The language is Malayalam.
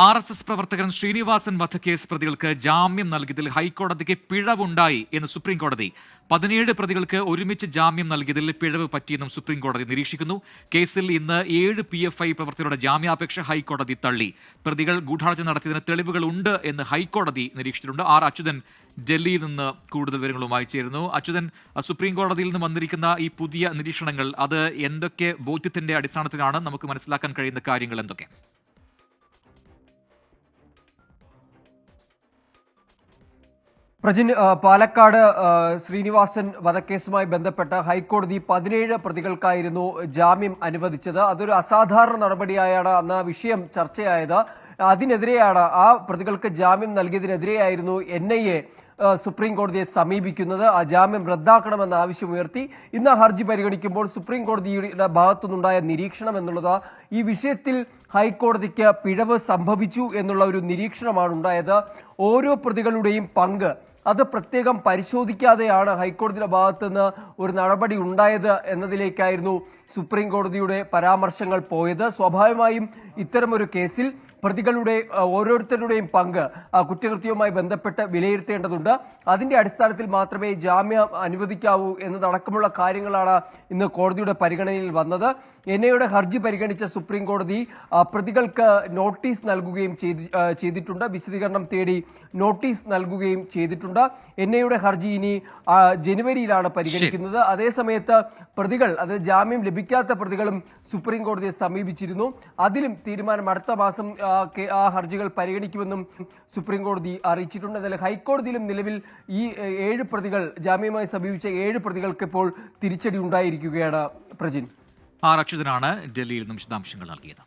ആർ എസ് എസ് പ്രവർത്തകൻ ശ്രീനിവാസൻ വധക്കേസ് പ്രതികൾക്ക് ജാമ്യം നൽകിയതിൽ ഹൈക്കോടതിക്ക് പിഴവുണ്ടായി എന്ന് സുപ്രീം കോടതി പതിനേഴ് പ്രതികൾക്ക് ഒരുമിച്ച് ജാമ്യം നൽകിയതിൽ പിഴവ് പറ്റിയെന്നും സുപ്രീം കോടതി നിരീക്ഷിക്കുന്നു. കേസിൽ ഇന്ന് ഏഴ് പി എഫ് ഐ പ്രവർത്തകരുടെ ജാമ്യാപേക്ഷ ഹൈക്കോടതി തള്ളി. പ്രതികൾ ഗൂഢാലോചന നടത്തിയതിന് തെളിവുകൾ ഉണ്ട് എന്ന് ഹൈക്കോടതി നിരീക്ഷിച്ചിട്ടുണ്ട്. ആർ അച്യുതൻ ഡൽഹിയിൽ നിന്ന് കൂടുതൽ വിവരങ്ങളുമായി ചേരുന്നു. അച്യുതൻ സുപ്രീം കോടതിയിൽ നിന്ന് വന്നിരിക്കുന്ന ഈ പുതിയ നിരീക്ഷണങ്ങൾ അത് എന്തൊക്കെ ബോധ്യത്തിന്റെ അടിസ്ഥാനത്തിലാണ് നമുക്ക് മനസ്സിലാക്കാൻ കഴിയുന്ന കാര്യങ്ങൾ എന്തൊക്കെ? പ്രജിൻ പാലക്കാട് ശ്രീനിവാസൻ വധക്കേസുമായി ബന്ധപ്പെട്ട് ഹൈക്കോടതി പതിനേഴ് പ്രതികൾക്കായിരുന്നു ജാമ്യം അനുവദിച്ചത്. അതൊരു അസാധാരണ നടപടിയായാണ് അന്ന് വിഷയം ചർച്ചയായത്. അതിനെതിരെയാണ് ആ പ്രതികൾക്ക് ജാമ്യം നൽകിയതിനെതിരെയായിരുന്നു എൻ ഐ എ സുപ്രീം കോടതിയെ സമീപിക്കുന്നത്. ആ ജാമ്യം റദ്ദാക്കണമെന്ന ആവശ്യമുയർത്തി. ഇന്ന് ഹർജി പരിഗണിക്കുമ്പോൾ സുപ്രീം കോടതിയുടെ ഭാഗത്തുനിന്നുണ്ടായ നിരീക്ഷണം എന്നുള്ളത് ഈ വിഷയത്തിൽ ഹൈക്കോടതിക്ക് പിഴവ് സംഭവിച്ചു എന്നുള്ള ഒരു നിരീക്ഷണമാണ് ഉണ്ടായത്. ഓരോ പ്രതികളുടെയും പങ്ക് അത് പ്രത്യേകം പരിശോധിക്കാതെയാണ് ഹൈക്കോടതിയുടെ ഭാഗത്തുനിന്ന് ഒരു നടപടി ഉണ്ടായത് എന്നതിലേക്കായിരുന്നു സുപ്രീം കോടതിയുടെ പരാമർശങ്ങൾ പോയത്. സ്വാഭാവികമായും ഇത്തരമൊരു കേസിൽ പ്രതികളുടെ ഓരോരുത്തരുടെയും പങ്ക് കുറ്റകൃത്യവുമായി ബന്ധപ്പെട്ട് വിലയിരുത്തേണ്ടതുണ്ട്. അതിന്റെ അടിസ്ഥാനത്തിൽ മാത്രമേ ജാമ്യം അനുവദിക്കാവൂ എന്നതടക്കമുള്ള കാര്യങ്ങളാണ് ഇന്ന് കോടതിയുടെ പരിഗണനയിൽ വന്നത്. എൻ ഐയുടെ ഹർജി പരിഗണിച്ച സുപ്രീം കോടതി പ്രതികൾക്ക് നോട്ടീസ് നൽകുകയും ചെയ്തിട്ടുണ്ട്. വിശദീകരണം തേടി നോട്ടീസ് നൽകുകയും ചെയ്തിട്ടുണ്ട്. എൻ ഐയുടെ ഹർജി ഇനി ജനുവരിയിലാണ് പരിഗണിക്കുന്നത്. അതേസമയത്ത് പ്രതികൾ അതായത് ജാമ്യം ലഭിക്കാത്ത പ്രതികളും സുപ്രീം കോടതിയെ സമീപിച്ചിരുന്നു. അതിലും തീരുമാനം അടുത്ത മാസം ആ, ഹർജികൾ പരിഗണിക്കുമെന്നും സുപ്രീം കോടതി അറിയിച്ചിട്ടുണ്ട്. എന്നാൽ ഹൈക്കോടതിയിലും നിലവിൽ ഈ ഏഴ് പ്രതികൾ ജാമ്യമായി സമീപിച്ച ഏഴ് പ്രതികൾക്ക് ഇപ്പോൾ തിരിച്ചടി ഉണ്ടായിരിക്കുകയാണ് പ്രജിൻ. ആ രക്ഷിതനാണ് ഡൽഹിയിൽ നിന്നും വിശദാംശങ്ങൾ നൽകിയത്.